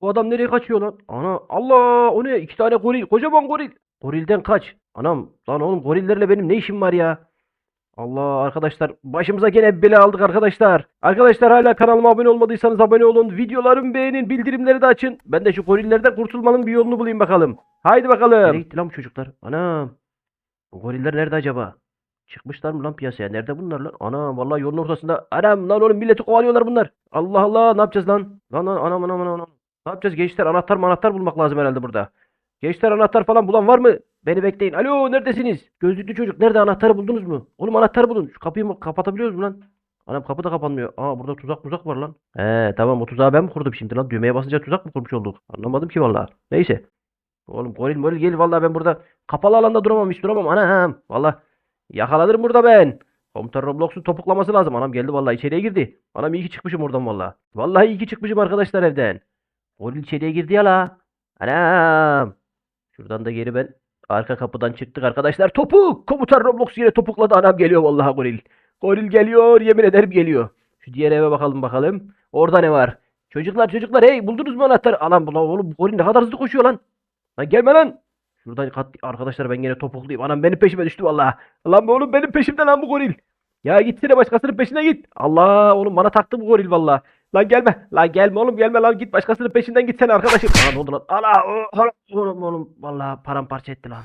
Bu adam nereye kaçıyor lan? Ana Allah o ne? İki tane goril. Kocaman goril. Gorilden kaç. Anam lan oğlum gorillerle benim ne işim var ya? Allah arkadaşlar başımıza gene bela aldık arkadaşlar. Arkadaşlar hala kanalıma abone olmadıysanız abone olun. Videolarımı beğenin. Bildirimleri de açın. Ben de şu gorillerden kurtulmanın bir yolunu bulayım bakalım. Haydi bakalım. Nereye gitti lan bu çocuklar? Anam. Bu goriller nerede acaba? Çıkmışlar mı lan piyasaya? Nerede bunlar lan? Anam vallahi yolun ortasında. Anam lan oğlum milleti kovalıyorlar bunlar. Allah Allah ne yapacağız lan? Lan lan anam anam anam. anam. Ne yapacağız gençler? Anahtar anahtar bulmak lazım herhalde burada. Gençler anahtar falan bulan var mı? Beni bekleyin. Alo neredesiniz? Gözlüklü çocuk nerede anahtarı buldunuz mu? Oğlum anahtarı bulun. Şu kapıyı mı kapatabiliyoruz mu lan? Anam kapı da kapanmıyor. Aa burada tuzak tuzak var lan. He tamam o tuzağı ben mi kurdum şimdi lan? Düğmeye basınca tuzak mı kurmuş olduk? Anlamadım ki vallahi. Neyse. Oğlum goril moril gel vallahi ben burada kapalı alanda duramam hiç duramam. Anam vallahi yakalanırım burada ben. Komutan Roblox'un topuklaması lazım. Anam geldi vallahi içeriye girdi. Anam iyi ki çıkmışım oradan vallahi. Vallahi iyi ki çıkmışım arkadaşlar evden. Goril içeriye girdi ya la. Anam. Şuradan da geri ben arka kapıdan çıktık arkadaşlar. Topuk! Komutan Roblox yine topukladı. Anam geliyor vallahi goril. Goril geliyor. Yemin ederim geliyor. Şu diğer eve bakalım bakalım. Orada ne var? Çocuklar çocuklar hey buldunuz mu anahtarı? Anam bu oğlum goril ne kadar hızlı koşuyor lan. Lan gelme lan. Şuradan kat arkadaşlar ben gene topukluyum. Anam benim peşime düştü vallahi. Lan bu oğlum benim peşimde lan bu goril. Ya gitsene başkasının peşine git. Allah oğlum bana taktı bu goril vallahi. Lan gelme. Lan gelme oğlum gelme lan git başkasının peşinden gitsene arkadaşım. Lan ne oldu lan? Ana, oğlum oğlum vallahi paramparça etti lan.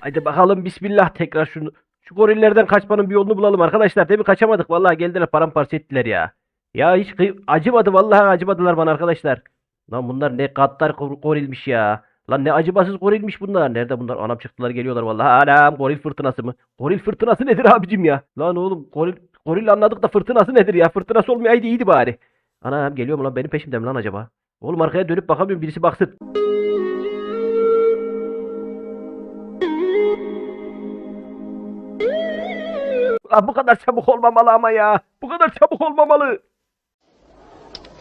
Haydi bakalım bismillah tekrar şunu. Şu gorillerden kaçmanın bir yolunu bulalım arkadaşlar. Değil mi? Kaçamadık. Vallahi geldiler paramparça ettiler ya. Ya hiç acımadı vallahi acımadılar bana arkadaşlar. Lan bunlar ne gor- gorilmiş ya. Lan ne acımasız gorilmiş bunlar. Nerede bunlar? Anam çıktılar geliyorlar vallahi. Anam goril fırtınası mı? Goril fırtınası nedir abicim ya? Lan oğlum goril goril anladık da fırtınası nedir ya? Fırtınası olmayaydı iyiydi bari. Anam geliyor mu lan benim peşimde mi lan acaba? Oğlum arkaya dönüp bakamıyorum birisi baksın. Lan bu kadar çabuk olmamalı ama ya. Bu kadar çabuk olmamalı.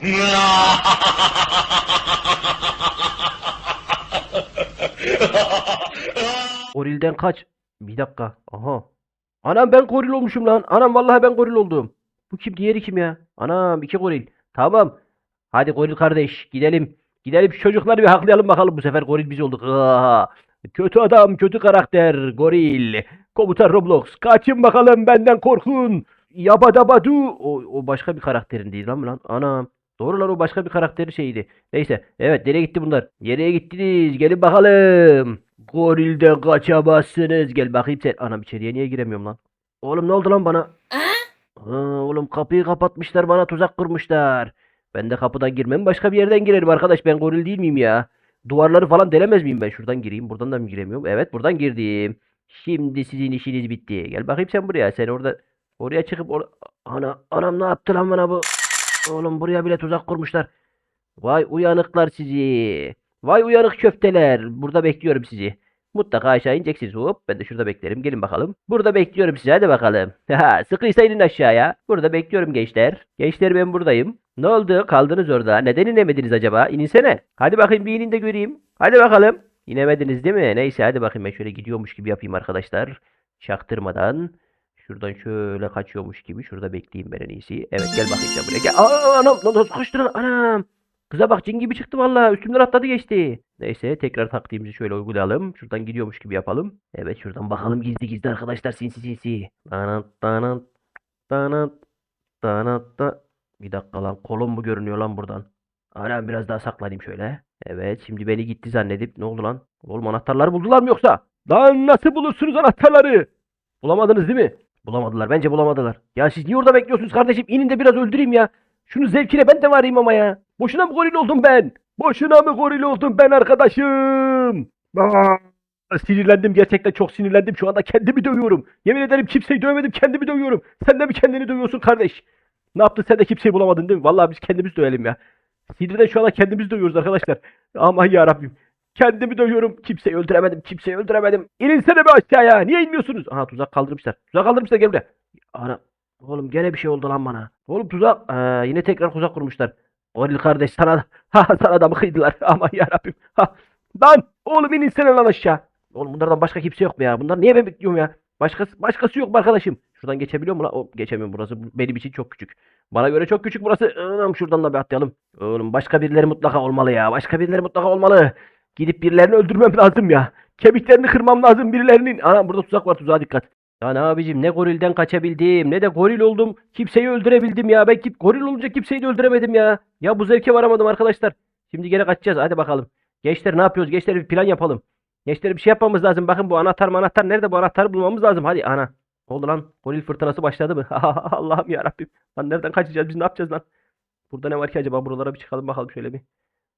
Gorilden kaç. Bir dakika. Aha. Anam ben goril olmuşum lan. Anam vallahi ben goril oldum. Bu kim? Diğeri kim ya? Anam iki goril. Tamam. Hadi goril kardeş gidelim. Gidelim çocukları bir haklayalım bakalım bu sefer goril biz olduk. Aa, kötü adam, kötü karakter, goril. Komutan Roblox. Kaçın bakalım benden korkun. Yabadabadu. O, o başka bir karakterin değil lan lan? Anam. Doğru lan o başka bir karakteri şeydi. Neyse. Evet nereye gitti bunlar? Nereye gittiniz? Gelin bakalım. Gorilden kaçamazsınız. Gel bakayım sen. Anam içeriye niye giremiyorum lan? Oğlum ne oldu lan bana? Aa, oğlum kapıyı kapatmışlar bana tuzak kurmuşlar. Ben de kapıdan girmem başka bir yerden girerim arkadaş. Ben goril değil miyim ya? Duvarları falan delemez miyim ben? Şuradan gireyim. Buradan da mı giremiyorum? Evet buradan girdim. Şimdi sizin işiniz bitti. Gel bakayım sen buraya. Sen orada oraya çıkıp or Ana anam ne yaptı lan bana bu? Oğlum buraya bile tuzak kurmuşlar. Vay uyanıklar sizi. Vay uyanık köfteler. Burada bekliyorum sizi. Mutlaka aşağı ineceksiniz. Hop ben de şurada beklerim. Gelin bakalım. Burada bekliyorum sizi. Hadi bakalım. Sıkıysa inin aşağıya. Burada bekliyorum gençler. Gençler ben buradayım. Ne oldu? Kaldınız orada. Neden inemediniz acaba? İninsene. Hadi bakayım bir inin de göreyim. Hadi bakalım. İnemediniz değil mi? Neyse hadi bakayım ben şöyle gidiyormuş gibi yapayım arkadaşlar. Çaktırmadan. Şuradan şöyle kaçıyormuş gibi. Şurada bekleyeyim ben en iyisi. Evet gel bakayım sen buraya. Gel. Aa, anam nasıl kaçtı lan? Anam. Kıza bak cin gibi çıktı valla. Üstümden atladı geçti. Neyse tekrar taktiğimizi şöyle uygulayalım. Şuradan gidiyormuş gibi yapalım. Evet şuradan bakalım gizli gizli arkadaşlar sinsi sinsi. Tanat tanat tanat tanat ta. Bir dakika lan kolum mu görünüyor lan buradan? Anam biraz daha saklanayım şöyle. Evet şimdi beni gitti zannedip ne oldu lan? Oğlum anahtarları buldular mı yoksa? Lan nasıl bulursunuz anahtarları? Bulamadınız değil mi? Bulamadılar bence bulamadılar. Ya siz niye orada bekliyorsunuz kardeşim? İnin de biraz öldüreyim ya. Şunu zevkine ben de varayım ama ya. Boşuna mı goril oldum ben? Boşuna mı goril oldum ben arkadaşım? Aa, sinirlendim gerçekten çok sinirlendim. Şu anda kendimi dövüyorum. Yemin ederim kimseyi dövmedim kendimi dövüyorum. Sen de mi kendini dövüyorsun kardeş? Ne yaptın sen de kimseyi bulamadın değil mi? Vallahi biz kendimiz dövelim ya. Sinirden şu anda kendimiz dövüyoruz arkadaşlar. Aman ya Rabbim. Kendimi dövüyorum. Kimseyi öldüremedim. Kimseyi öldüremedim. İninsene be aşağıya. Niye inmiyorsunuz? Aha tuzak kaldırmışlar. Tuzak kaldırmışlar gel buraya. Ana. Oğlum gene bir şey oldu lan bana. Oğlum tuzak. Ee, yine tekrar tuzak kurmuşlar. Goril kardeş sana ha, sana da mı kıydılar? Aman ya Rabbim. Ha. Lan oğlum ininsene lan aşağı. Oğlum bunlardan başka kimse yok mu ya? Bunlar niye ben bekliyorum ya? Başkası, başkası yok mu arkadaşım? Şuradan geçebiliyor mu lan? O geçemiyorum burası. bu Benim için çok küçük. Bana göre çok küçük burası. Anam şuradan da bir atlayalım. Oğlum başka birileri mutlaka olmalı ya. Başka birileri mutlaka olmalı. Gidip birilerini öldürmem lazım ya. Kemiklerini kırmam lazım birilerinin. Anam burada tuzak var tuzağa dikkat. Ya ne abicim ne gorilden kaçabildim ne de goril oldum. Kimseyi öldürebildim ya. Ben kim, goril olunca kimseyi de öldüremedim ya. Ya bu zevke varamadım arkadaşlar. Şimdi gene kaçacağız hadi bakalım. Gençler ne yapıyoruz? Gençler bir plan yapalım. Gençler bir şey yapmamız lazım. Bakın bu anahtar anahtar nerede bu anahtarı bulmamız lazım. Hadi ana. Ne oldu lan? Goril fırtınası başladı mı? Allah'ım ya Rabbim. Lan nereden kaçacağız? Biz ne yapacağız lan? Burada ne var ki acaba? Buralara bir çıkalım bakalım şöyle bir.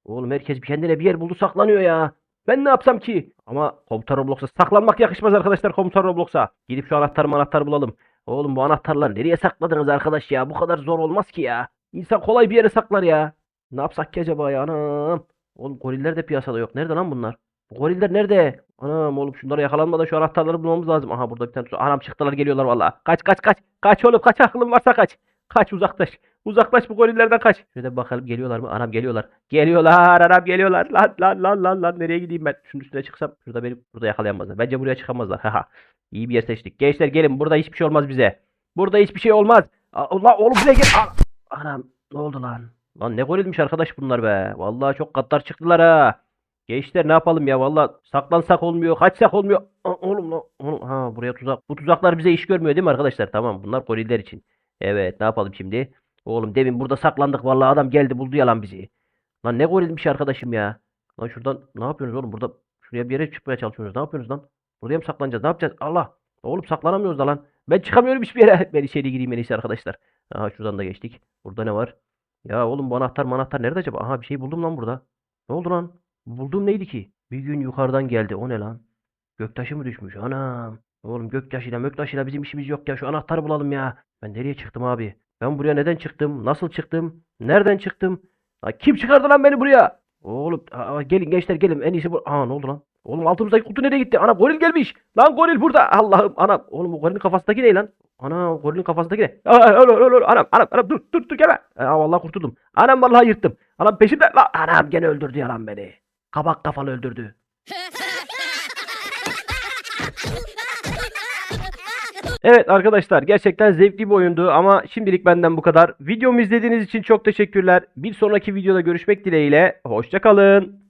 Oğlum herkes bir kendine bir yer buldu saklanıyor ya. Ben ne yapsam ki? Ama komutan Roblox'a saklanmak yakışmaz arkadaşlar komutan Roblox'a. Gidip şu anahtarı anahtar bulalım. Oğlum bu anahtarları nereye sakladınız arkadaş ya? Bu kadar zor olmaz ki ya. İnsan kolay bir yere saklar ya. Ne yapsak ki acaba ya anam? Oğlum goriller de piyasada yok. Nerede lan bunlar? Bu goriller nerede? Anam oğlum şunlara yakalanmadan şu anahtarları bulmamız lazım. Aha burada bir tane. Anam çıktılar geliyorlar valla. Kaç kaç kaç. Kaç oğlum kaç aklın varsa kaç. Kaç uzaklaş. Uzaklaş bu gorillerden kaç. Şöyle bakalım geliyorlar mı? Anam geliyorlar. Geliyorlar anam geliyorlar. Lan lan lan lan lan nereye gideyim ben? Şunun üstüne çıksam şurada beni burada yakalayamazlar. Bence buraya çıkamazlar. Haha. İyi bir yer seçtik. Gençler gelin burada hiçbir şey olmaz bize. Burada hiçbir şey olmaz. Allah oğlum buraya gel. Anam ne oldu lan? Lan ne gorilmiş arkadaş bunlar be. Vallahi çok katlar çıktılar ha. Gençler ne yapalım ya vallahi saklansak olmuyor, kaçsak olmuyor. Aa, Oğlum lan oğlum ha buraya tuzak. Bu tuzaklar bize iş görmüyor değil mi arkadaşlar? Tamam bunlar goriller için. Evet ne yapalım şimdi? Oğlum demin burada saklandık vallahi adam geldi buldu yalan bizi. Lan ne gorilmiş arkadaşım ya. Lan şuradan ne yapıyorsunuz oğlum burada? Şuraya bir yere çıkmaya çalışıyorsunuz. Ne yapıyorsunuz lan? Buraya mı saklanacağız? Ne yapacağız? Allah. Oğlum saklanamıyoruz da lan. Ben çıkamıyorum hiçbir yere. Ben içeri gireyim en iyisi arkadaşlar. Aha şuradan da geçtik. Burada ne var? Ya oğlum bu anahtar manahtar nerede acaba? Aha bir şey buldum lan burada. Ne oldu lan? Bulduğum neydi ki? Bir gün yukarıdan geldi. O ne lan? Göktaşı mı düşmüş? Anam. Oğlum göktaşıyla möktaşıyla bizim işimiz yok ya. Şu anahtarı bulalım ya. Ben nereye çıktım abi? Ben buraya neden çıktım? Nasıl çıktım? Nereden çıktım? Ha, kim çıkardı lan beni buraya? Oğlum aa, gelin gençler gelin. En iyisi bu. Aa ne oldu lan? Oğlum altımızdaki kutu nereye gitti? Ana goril gelmiş. Lan goril burada. Allah'ım anam. Oğlum bu gorilin kafasındaki ne lan? Ana gorilin kafasındaki ne? Aa, aa, aa, aa, Anam anam anam dur dur dur gelme. Aa, vallahi kurtuldum. Anam vallahi yırttım. Anam peşimde. Lan anam gene öldürdü yalan beni. Kabak kafalı öldürdü. Evet arkadaşlar gerçekten zevkli bir oyundu ama şimdilik benden bu kadar. Videomu izlediğiniz için çok teşekkürler. Bir sonraki videoda görüşmek dileğiyle. Hoşçakalın.